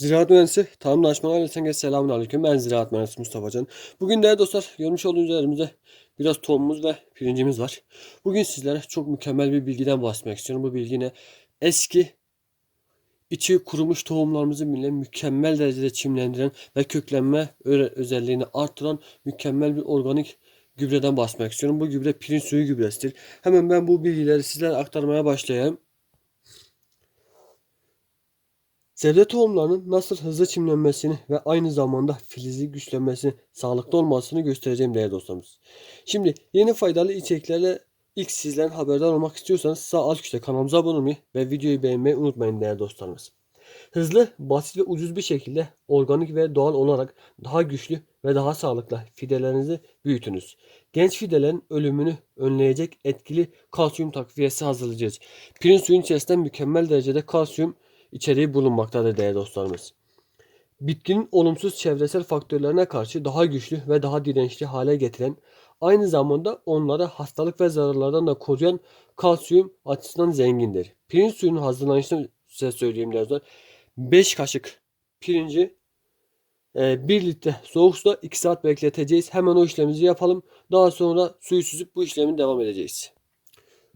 Ziraat Mühendisi Tarım Danışmanı ailesinden selamun aleyküm. Ben Ziraat Mühendisi Mustafa Can. Bugün değerli dostlar görmüş olduğunuz üzerimizde biraz tohumumuz ve pirincimiz var. Bugün sizlere çok mükemmel bir bilgiden bahsetmek istiyorum. Bu bilgi ne? Eski içi kurumuş tohumlarımızı bile mükemmel derecede çimlendiren ve köklenme özelliğini artıran mükemmel bir organik gübreden bahsetmek istiyorum. Bu gübre pirinç suyu gübresidir. Hemen ben bu bilgileri sizlere aktarmaya başlayayım. Sebze tohumlarının nasıl hızlı çimlenmesini ve aynı zamanda filizi güçlenmesini, sağlıklı olmasını göstereceğim değerli dostlarımız. Şimdi yeni faydalı içeriklerle ilk sizlerin haberdar olmak istiyorsanız sağ alt köşede kanalımıza abone olmayı ve videoyu beğenmeyi unutmayın değerli dostlarımız. Hızlı, basit ve ucuz bir şekilde organik ve doğal olarak daha güçlü ve daha sağlıklı fidelerinizi büyütünüz. Genç fidelerin ölümünü önleyecek etkili kalsiyum takviyesi hazırlayacağız. Pirinç suyun içerisinde mükemmel derecede kalsiyum içeriği bulunmaktadır değerli dostlarımız. Bitkinin olumsuz çevresel faktörlerine karşı daha güçlü ve daha dirençli hale getiren, aynı zamanda onları hastalık ve zararlardan da koruyan kalsiyum açısından zengindir. Pirinç suyunun hazırlanışını size söyleyeyim değerli dostlar. 5 kaşık pirinci 1 litre soğuk suda 2 saat bekleteceğiz. Hemen o işlemimizi yapalım. Daha sonra suyu süzüp bu işlemin devam edeceğiz.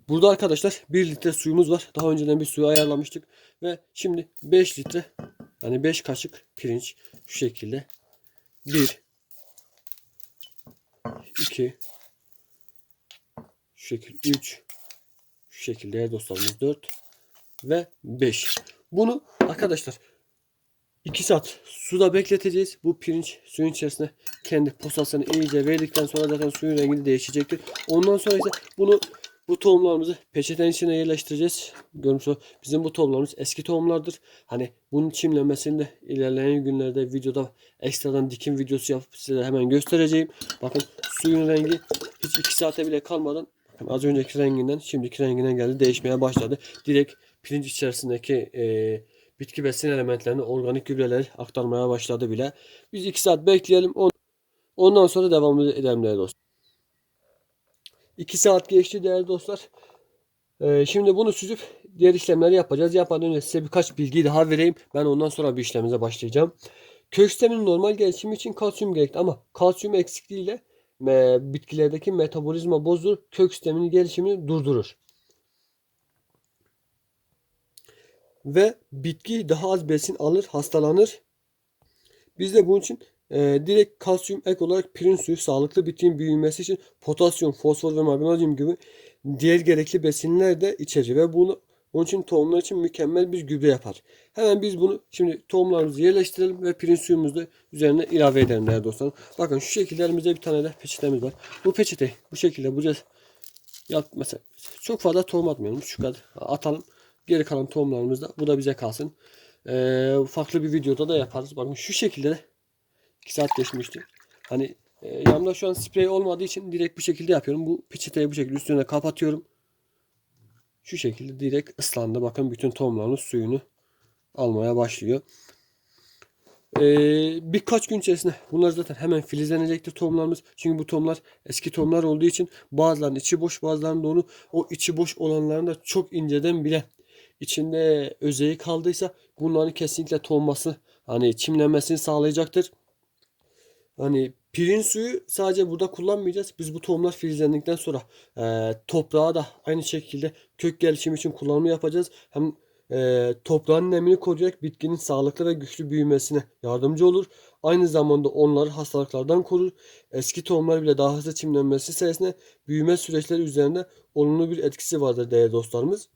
Burada arkadaşlar 1 litre suyumuz var. Daha önceden bir suyu ayarlamıştık. Ve şimdi 5 litre yani 5 kaşık pirinç şu şekilde 1 2 şu şekilde 3 şu şekilde ya dostlarımız 4 ve 5. Bunu arkadaşlar 2 saat suda bekleteceğiz. Bu pirinç suyun içerisine kendi posasını iyice verdikten sonra zaten suyun rengi de değişecektir. Ondan sonra ise bunu bu tohumlarımızı peçetenin içine yerleştireceğiz. Görmüş Bizim bu tohumlarımız eski tohumlardır. Hani bunun çimlenmesini de ilerleyen günlerde videoda ekstradan dikim videosu yapıp size hemen göstereceğim. Bakın suyun rengi hiç 2 saate bile kalmadan bakın az önceki renginden şimdiki rengine geldi. Değişmeye başladı. Direkt pirinç içerisindeki e, bitki besin elementlerini organik gübreleri aktarmaya başladı bile. Biz 2 saat bekleyelim. On- Ondan sonra devam edelim dostlar. 2 saat geçti değerli dostlar. Ee, şimdi bunu süzüp diğer işlemleri yapacağız. Yapmadan önce size birkaç bilgi daha vereyim. Ben ondan sonra bir işlemimize başlayacağım. Kök sisteminin normal gelişimi için kalsiyum gerekli ama kalsiyum eksikliğiyle e, bitkilerdeki metabolizma bozulur. Kök sisteminin gelişimini durdurur. Ve bitki daha az besin alır, hastalanır. Biz de bunun için e, direkt kalsiyum ek olarak pirinç suyu sağlıklı bitkinin büyümesi için potasyum, fosfor ve magnezyum gibi diğer gerekli besinler de içerir ve bunu onun için tohumlar için mükemmel bir gübre yapar. Hemen biz bunu şimdi tohumlarımızı yerleştirelim ve pirinç suyumuzu da üzerine ilave edelim değerli dostlar. Bakın şu şekilde bir tane de peçetemiz var. Bu peçeteyi bu şekilde buraya yap mesela çok fazla tohum atmayalım. Şu kadar atalım. Geri kalan tohumlarımız da bu da bize kalsın. Ee, farklı bir videoda da yaparız. Bakın şu şekilde de 2 saat geçmişti. Hani e, yanımda şu an sprey olmadığı için direkt bu şekilde yapıyorum. Bu peçeteyi bu şekilde üstüne kapatıyorum. Şu şekilde direkt ıslandı. Bakın bütün tohumların suyunu almaya başlıyor. Ee, birkaç gün içerisinde bunlar zaten hemen filizlenecektir tohumlarımız. Çünkü bu tohumlar eski tohumlar olduğu için bazılarının içi boş bazılarının onu o içi boş olanların da çok inceden bile içinde özeyi kaldıysa bunların kesinlikle tohumması hani çimlenmesini sağlayacaktır. Hani pirinç suyu sadece burada kullanmayacağız. Biz bu tohumlar filizlendikten sonra e, toprağa da aynı şekilde kök gelişimi için kullanımı yapacağız. Hem e, toprağın nemini koruyacak bitkinin sağlıklı ve güçlü büyümesine yardımcı olur. Aynı zamanda onları hastalıklardan korur. Eski tohumlar bile daha hızlı çimlenmesi sayesinde büyüme süreçleri üzerinde olumlu bir etkisi vardır değerli dostlarımız.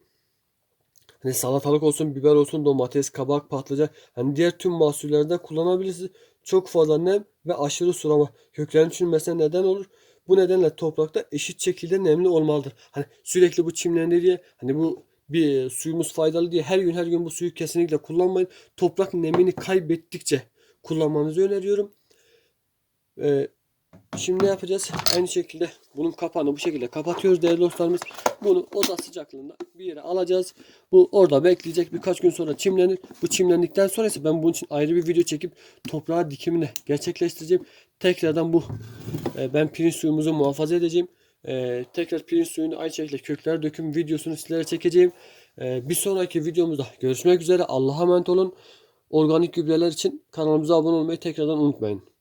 Hani salatalık olsun, biber olsun, domates, kabak, patlıcan hani diğer tüm mahsullerde kullanabilirsiniz. Çok fazla nem ve aşırı sulama köklerin çürümesine neden olur. Bu nedenle toprakta eşit şekilde nemli olmalıdır. Hani sürekli bu çimlendi diye hani bu bir suyumuz faydalı diye her gün her gün bu suyu kesinlikle kullanmayın. Toprak nemini kaybettikçe kullanmanızı öneriyorum. Ee, Şimdi ne yapacağız? Aynı şekilde bunun kapağını bu şekilde kapatıyoruz değerli dostlarımız. Bunu oda sıcaklığında bir yere alacağız. Bu orada bekleyecek. Birkaç gün sonra çimlenir. Bu çimlendikten sonra ise ben bunun için ayrı bir video çekip toprağa dikimini gerçekleştireceğim. Tekrardan bu e, ben pirinç suyumuzu muhafaza edeceğim. E, tekrar pirinç suyunu aynı şekilde kökler döküm videosunu sizlere çekeceğim. E, bir sonraki videomuzda görüşmek üzere. Allah'a emanet olun. organik gübreler için kanalımıza abone olmayı tekrardan unutmayın.